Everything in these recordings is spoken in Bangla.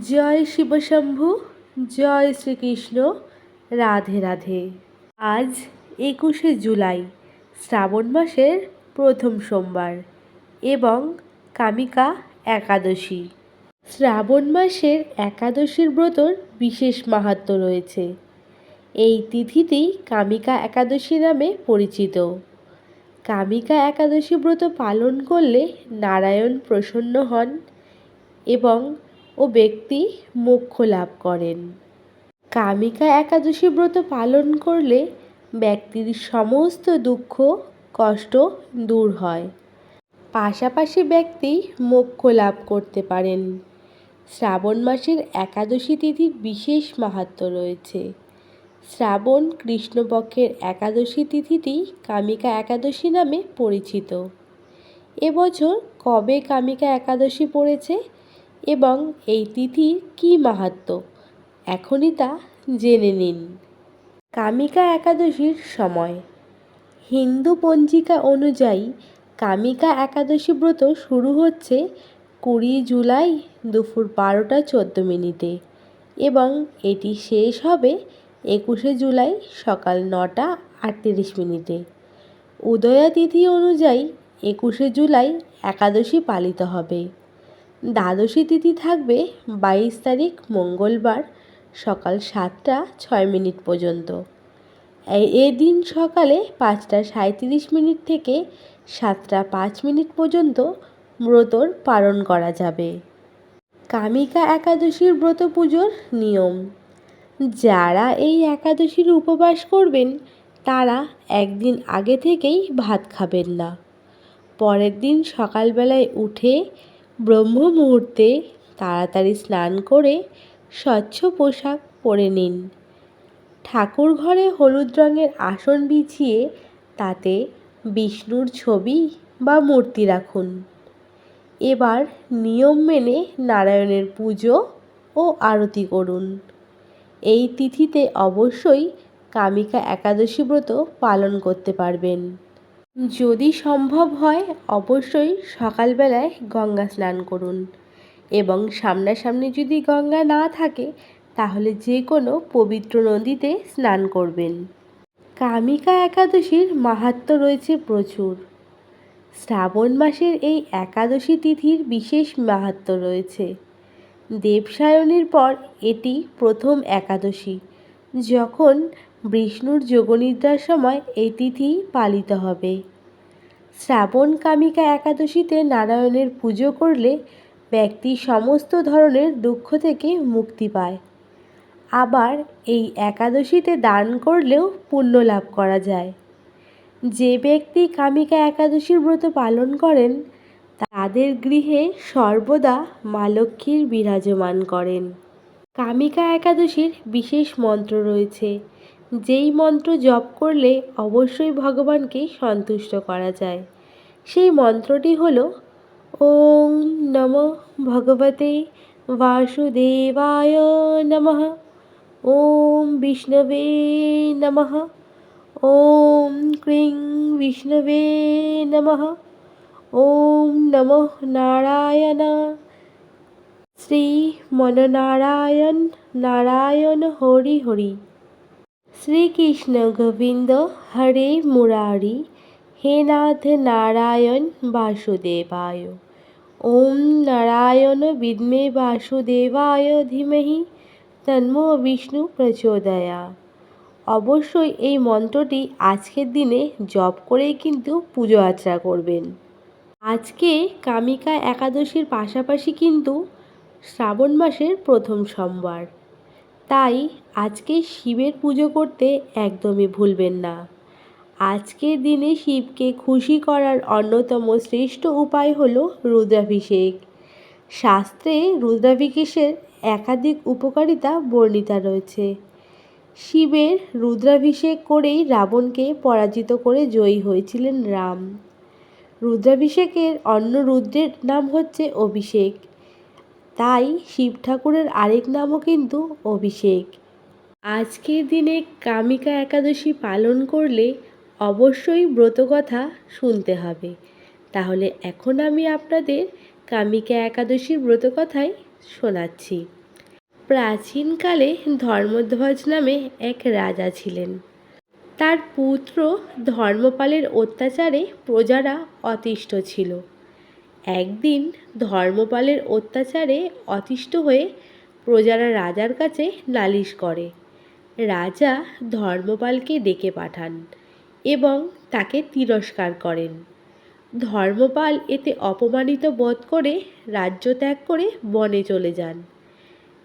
জয় শিবশম্ভু, জয় শ্রীকৃষ্ণ, রাধে রাধে। আজ একুশে জুলাই, শ্রাবণ মাসের প্রথম সোমবার এবং কামিকা একাদশী। শ্রাবণ মাসের একাদশীর ব্রতর বিশেষ মাহাত্ম্য রয়েছে। এই তিথিটি কামিকা একাদশী নামে পরিচিত। কামিকা একাদশী ব্রত পালন করলে নারায়ণ প্রসন্ন হন এবং ও ব্যক্তি মোক্ষ লাভ করেন। কামিকা একাদশী ব্রত পালন করলে ব্যক্তির সমস্ত দুঃখ, কষ্ট দূর হয়। পাশাপাশি ব্যক্তি মোক্ষ লাভ করতে পারেন। শ্রাবণ মাসের একাদশী তিথির বিশেষ মাহাত্ম্য রয়েছে। শ্রাবণ কৃষ্ণপক্ষের একাদশী তিথিটি কামিকা একাদশী নামে পরিচিত। এবছর কবে কামিকা একাদশী পড়েছে এবং এই তিথির কী মাহাত্ম্য এখনই তা জেনে নিন। কামিকা একাদশীর সময়। হিন্দু পঞ্জিকা অনুযায়ী কামিকা একাদশী ব্রত শুরু হচ্ছে কুড়ি জুলাই দুপুর বারোটা চোদ্দ মিনিটে এবং এটি শেষ হবে একুশে জুলাই সকাল নটা আটত্রিশ মিনিটে। উদয়া তিথি অনুযায়ী একুশে জুলাই একাদশী পালিত হবে। দ্বাদশী তিথি থাকবে বাইশ তারিখ মঙ্গলবার সকাল সাতটা ছয় মিনিট পর্যন্ত। এদিন সকালে পাঁচটা সাঁইত্রিশ মিনিট থেকে সাতটা পাঁচ মিনিট পর্যন্ত ব্রতর পালন করা যাবে। কামিকা একাদশীর ব্রত পুজোর নিয়ম। যারা এই একাদশীর উপবাস করবেন, তারা একদিন আগে থেকেই ভাত খাবেন না। পরের দিন সকালবেলায় উঠে ব্রহ্ম মুহূর্তে তাড়াতাড়ি স্নান করে স্বচ্ছ পোশাক পরে নিন। ঠাকুর ঘরে হলুদ রঙের আসন বিছিয়ে তাতে বিষ্ণুর ছবি বা মূর্তি রাখুন। এবার নিয়ম মেনে নারায়ণের পুজো ও আরতি করুন। এই তিথিতে অবশ্যই কামিকা একাদশী ব্রত পালন করতে পারবেন। যদি সম্ভব হয়, অবশ্যই সকালবেলায় গঙ্গা স্নান করুন। এবং সামনাসামনি যদি গঙ্গা না থাকে, তাহলে যে কোনো পবিত্র নদীতে স্নান করবেন। কামিকা একাদশীর মাহাত্ম্য রয়েছে প্রচুর। শ্রাবণ মাসের এই একাদশী তিথির বিশেষ মাহাত্ম্য রয়েছে। দেবসায়নীর পর এটি প্রথম একাদশী, যখন বিষ্ণুর যোগনিদ্রার সময় এই তিথি পালিত হবে। শ্রাবণ কামিকা একাদশীতে নারায়ণের পুজো করলে ব্যক্তি সমস্ত ধরনের দুঃখ থেকে মুক্তি পায়। আবার এই একাদশীতে দান করলেও পুণ্য লাভ করা যায়। যে ব্যক্তি কামিকা একাদশীর ব্রত পালন করেন, তাদের গৃহে সর্বদা মা লক্ষ্মীর বিরাজমান করেন। কামিকা একাদশীর বিশেষ মন্ত্র রয়েছে যেই মন্ত্র জপ করলে অবশ্যই ভগবানকে সন্তুষ্ট করা যায়। সেই মন্ত্রটি হল ওম নম ভগবতে বাসুদেবায় নমঃ। ওম বিষ্ণবে নমঃ। ওম ক্রিং বিষ্ণবে নমঃ। ওম নমঃ নারায়ণ। শ্রী মননারায়ণ নারায়ণ হরি হরি। শ্রীকৃষ্ণ গোবিন্দ, হরে মুরারি, হে নাথ নারায়ণ বাসুদেবায়। ওম নারায়ণ বিদ্মে বাসুদেবায় ধীমহি, তন্ম বিষ্ণু প্রচোদয়া। অবশ্যই এই মন্ত্রটি আজকের দিনে জপ করেই কিন্তু পুজো আর্চা করবেন। আজকে কামিকা একাদশীর পাশাপাশি কিন্তু শ্রাবণ মাসের প্রথম সোমবার। তাই আজকে শিবের পুজো করতে একদমই ভুলবেন না। আজকের দিনে শিবকে খুশি করার অন্যতম শ্রেষ্ঠ উপায় হল রুদ্রাভিষেক। শাস্ত্রে রুদ্রাভিষেকের একাধিক উপকারিতা বর্ণিতা রয়েছে। শিবের রুদ্রাভিষেক করেই রাবণকে পরাজিত করে জয়ী হয়েছিলেন রাম। রুদ্রাভিষেকের অন্য রুদ্রের নাম হচ্ছে অভিষেক। তাই শিব ঠাকুরের আরেক নামও কিন্তু অভিষেক। আজকের দিনে কামিকা একাদশী পালন করলে অবশ্যই ব্রতকথা শুনতে হবে। তাহলে এখন আমি আপনাদের কামিকা একাদশীর ব্রতকথাই শোনাচ্ছি। প্রাচীনকালে ধর্মধ্বজ নামে এক রাজা ছিলেন। তার পুত্র ধর্মপালের অত্যাচারে প্রজারা অতিষ্ঠ ছিল। একদিন ধর্মপালের অত্যাচারে অতিষ্ঠ হয়ে প্রজারা রাজার কাছে নালিশ করে। রাজা ধর্মপালকে ডেকে পাঠান এবং তাকে তিরস্কার করেন। ধর্মপাল এতে অপমানিত বোধ করে রাজ্য ত্যাগ করে বনে চলে যান।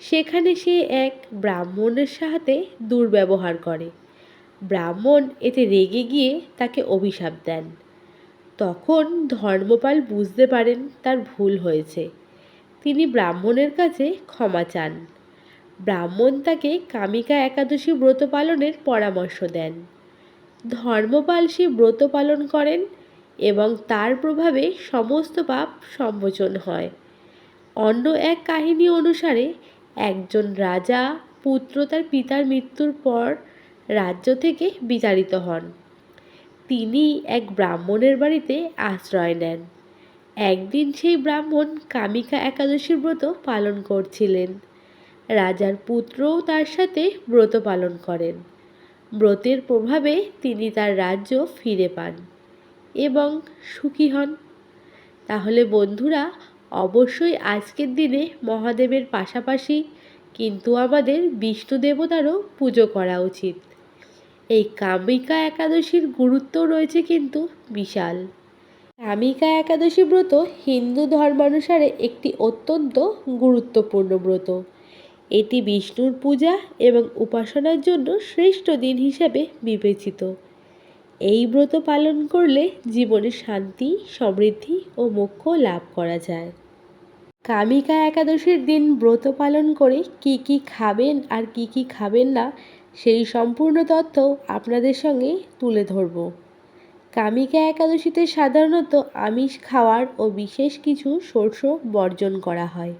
সেখানে সে এক ব্রাহ্মণের সাথে দুর্ব্যবহার করে। ব্রাহ্মণ এতে রেগে গিয়ে তাকে অভিশাপ দেন। তখন ধর্মপাল বুঝতে পারেন তার ভুল হয়েছে। তিনি ব্রাহ্মণের কাছে ক্ষমা চান। ব্রাহ্মণ তাকে কামিকা একাদশী ব্রত পালনের পরামর্শ দেন। ধর্মপাল সেই ব্রত পালন করেন এবং তার প্রভাবে সমস্ত পাপ সম্মোচন হয়। অন্য এক কাহিনী অনুসারে, একজন রাজা পুত্র তার পিতার মৃত্যুর পর রাজ্য থেকে বিতাড়িত হন। তিনি এক ব্রাহ্মণের বাড়িতে আশ্রয় নেন। একদিন সেই ব্রাহ্মণ কামিকা একাদশীর ব্রত পালন করছিলেন। রাজার পুত্রও তার সাথে ব্রত পালন করেন। ব্রতের প্রভাবে তিনি তার রাজ্য ফিরে পান এবং সুখী হন। তাহলে বন্ধুরা, অবশ্যই আজকের দিনে মহাদেবের পাশাপাশি কিন্তু আমাদের বিষ্ণু দেবতারও পুজো করা উচিত। এই কামিকা একাদশীর গুরুত্ব রয়েছে কিন্তু বিশাল। কামিকা একাদশী ব্রত হিন্দু ধর্মানুসারে একটি অত্যন্ত গুরুত্বপূর্ণ ব্রত। এটি বিষ্ণুর পূজা এবং উপাসনার জন্য শ্রেষ্ঠ দিন হিসেবে বিবেচিত। এই ব্রত পালন করলে জীবনে শান্তি, সমৃদ্ধি ও মোক্ষ লাভ করা যায়। কামিকা একাদশীর দিন ব্রত পালন করে কি কি খাবেন আর কি কি খাবেন না সেই সম্পূর্ণ তথ্য আপনাদের সঙ্গে তুলে ধরব। কামিকা একাদশীতে সাধারণত আমিষ খাওয়ার ও বিশেষ কিছু শস্য বর্জন করা হয়।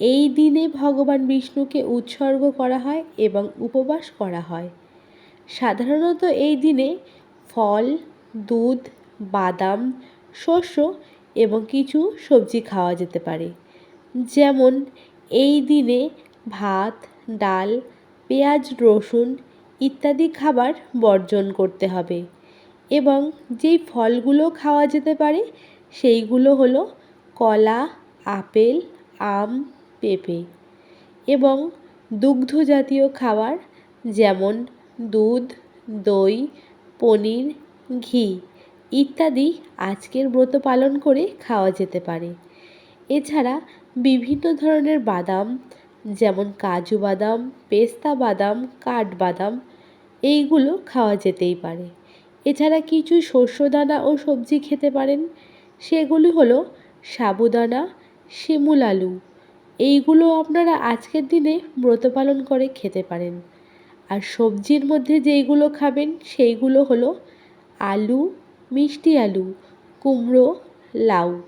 এই দিনে ভগবান বিষ্ণুকে উৎসর্গ করা হয় এবং উপবাস করা হয়। সাধারণত এই দিনে ফল, দুধ, বাদাম, শস্য এবং কিছু সবজি খাওয়া যেতে পারে। যেমন এই দিনে ভাত, ডাল পেঁয়াজ, রসুন ইত্যাদি খাবার বর্জন করতে হবে এবং যেই ফলগুলো খাওয়া যেতে পারে সেইগুলো হলো কলা, আপেল, আম, পেঁপে এবং দুগ্ধ জাতীয় খাবার যেমন দুধ, দই, পনির, ঘি ইত্যাদি আজকের ব্রত পালন করে খাওয়া যেতে পারে। এছাড়া বিভিন্ন ধরনের বাদাম যেমন কাজু বাদাম, পেস্তা বাদাম, কাঠবাদাম, এইগুলো খাওয়া যেতেই পারে। এছাড়া কিছু শস্যদানা ও সবজি খেতে পারেন। সেগুলি হলো সাবুদানা, শিমুল আলু। এইগুলো আপনারা আজকের দিনে ব্রত পালন করে খেতে পারেন। আর সবজির মধ্যে যেইগুলো খাবেন, সেইগুলো হলো আলু, মিষ্টি আলু, কুমড়ো, লাউ।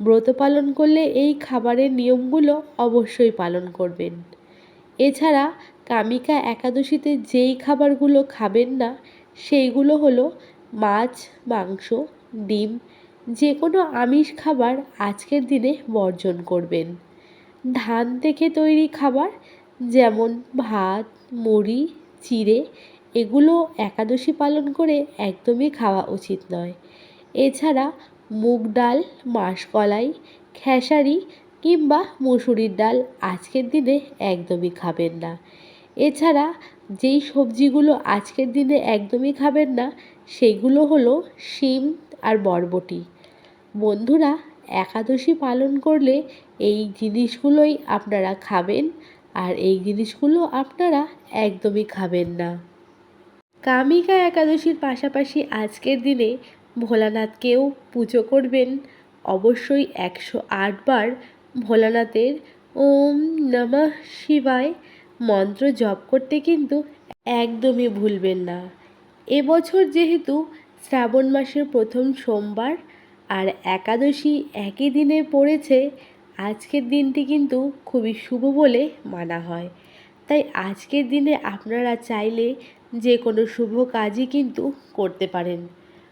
ব্রত পালন করলে এই খাবারের নিয়মগুলো অবশ্যই পালন করবেন। এছাড়া কামিকা একাদশীতে যেই খাবারগুলো খাবেন না, সেইগুলো হলো মাছ, মাংস, ডিম যে কোনো আমিষ খাবার আজকের দিনে বর্জন করবেন। ধান থেকে তৈরি খাবার যেমন ভাত, মুড়ি, চিড়ে, এগুলো একাদশী পালন করে একদমই খাওয়া উচিত নয়। এছাড়া মুগ ডাল, মাসকলাই, খেসারি কিংবা মুসুরির ডাল আজকের দিনে একদমই খাবেন না। এছাড়া যেই সবজিগুলো আজকের দিনে একদমই খাবেন না, সেগুলো হলো শিম আর বরবটি। বন্ধুরা, একাদশী পালন করলে এই জিনিসগুলোই আপনারা খাবেন আর এই জিনিসগুলো আপনারা একদমই খাবেন না। কামিকা একাদশীর পাশাপাশি আজকের দিনে ভোলানাথকেও পুজো করবেন। অবশ্যই একশো আটবার ভোলানাথের ওম নমঃ শিবায় মন্ত্র জপ করতে কিন্তু একদমই ভুলবেন না। এবছর যেহেতু শ্রাবণ মাসের প্রথম সোমবার আর একাদশী একই দিনে পড়েছে, আজকের দিনটি কিন্তু খুবই শুভ বলে মানা হয়। তাই আজকের দিনে আপনারা চাইলে যে কোনো শুভ কাজই কিন্তু করতে পারেন।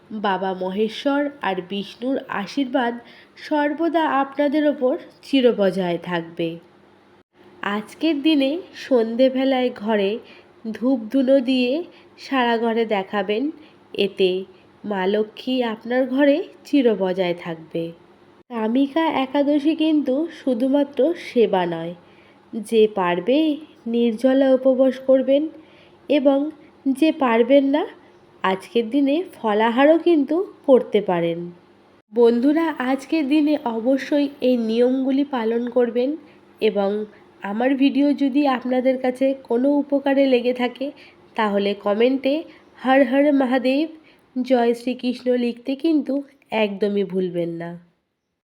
বাবা মহেশ্বর আর বিষ্ণুর আশীর্বাদ সর্বদা আপনাদের ওপর চিরবজায় থাকবে। আজকের দিনে সন্ধেবেলায় ঘরে ধূপ ধুনো দিয়ে সারা ঘরে দেখাবেন, এতে মা লক্ষ্মী আপনার ঘরে চিরবজায় থাকবে। কামিকা একাদশী কিন্তু শুধুমাত্র সেবা নয়, যে পারবে নির্জলা উপবাস করবেন এবং যে পারবেন না আজকের দিনে ফলাহারও কিন্তু করতে পারেন। বন্ধুরা, আজকের দিনে অবশ্যই এই নিয়মগুলি পালন করবেন এবং আমার ভিডিও যদি আপনাদের কাছে কোনো উপকারে লেগে থাকে, তাহলে কমেন্টে হর হর মহাদেব, জয় শ্রীকৃষ্ণ লিখতে কিন্তু একদমই ভুলবেন না।